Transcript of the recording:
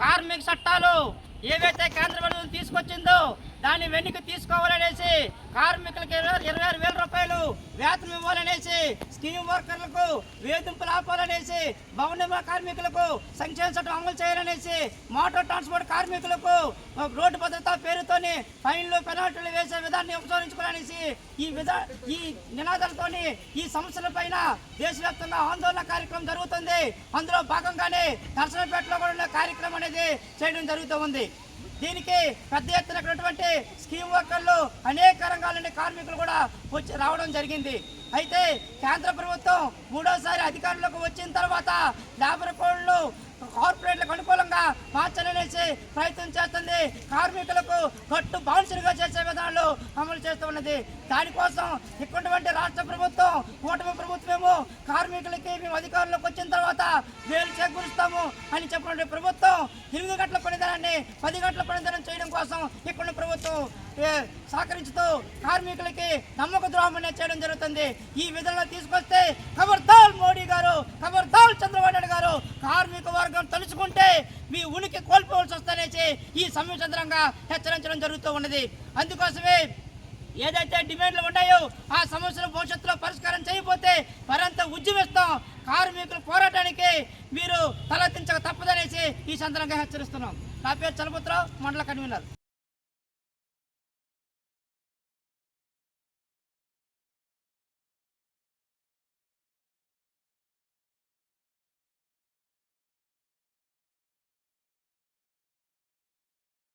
కార్మిక చట్టాలు ఏవైతే కేంద్ర ప్రభుత్వం తీసుకొచ్చిందో దాన్ని వెనక్కి తీసుకోవాలనేసి కార్మిక వేతనం ఇవ్వాలనేసి స్కీమ్ వర్కర్లకు వేధింపులు ఆపాలనేసి భవన నిర్మాణ కార్మికులకు సంక్షేమ చట్టం అమలు చేయాలనేసి మోటార్ ట్రాన్స్పోర్ట్ కార్మికులకు రోడ్డు భద్రత పేరుతోని ఫైన్లు పెనాల్టీలు వేసే విధాన్ని ఉపసంహరించుకోవాలనేసి ఈ విధా ఈ నినాదాలతోని ఈ సమస్యల పైన దేశవ్యాప్తంగా ఆందోళన కార్యక్రమం జరుగుతుంది. అందులో భాగంగానే దర్శనపేటలో కూడా ఉన్న కార్యక్రమం అనేది చేయడం జరుగుతూ ఉంది. దీనికి పెద్ద ఎత్తున ఉన్నటువంటి స్కీమ్ వర్కర్లు అనేక రంగాల కార్మికులు కూడా వచ్చి రావడం జరిగింది. అయితే కేంద్ర ప్రభుత్వం మూడోసారి అధికారంలోకి వచ్చిన తర్వాత లేబర్ కోడ్లు కార్పొరేట్లకు అనుకూలంగా మార్చాలనేసి ప్రయత్నం చేస్తుంది. కార్మికులకు కట్టు బాన్సులుగా చేసే విధానాలు అమలు చేస్తున్నది. దానికోసం ఇక్కడున్నటువంటి రాష్ట్ర ప్రభుత్వం కూటమి ప్రభుత్వమేమో కార్మికులకి మేము అధికారంలోకి వచ్చిన తర్వాత వేలు చేకూరుస్తాము అని చెప్పినటువంటి ప్రభుత్వం ఎనిమిది గంటల పనిదినాన్ని పది గంటల పనిదినం చేయడం కోసం ఇక్కడ ప్రభుత్వం సహకరించుతూ కార్మికులకి నమ్మక ద్రోహం అనేది చేయడం జరుగుతుంది. ఈ విధంగా తీసుకొస్తే ఖబర్దాల్ మోడీ గారు ఖబర్దాల్ చంద్రబాబు నాయుడు గారు కార్మిక వర్గం తలుచుకుంటే మీ ఉనికి కోల్పోవలసి వస్తనేసి ఈ సమ్మె చంద్రంగా హెచ్చరించడం జరుగుతూ ఉన్నది. అందుకోసమే ఏదైతే డిమాండ్లు ఉన్నాయో ఆ సమస్యలు భవిష్యత్తులో పరిష్కారం చేయకపోతే మరింత ఉద్యమిస్తాం కార్మికులు పోరాటానికి మీరు తలెత్తించక తప్పదనేసి ఈ సందర్భంగా హెచ్చరిస్తున్నాం. నా పేరు చలపుత్రావు మండల కన్వీనర్.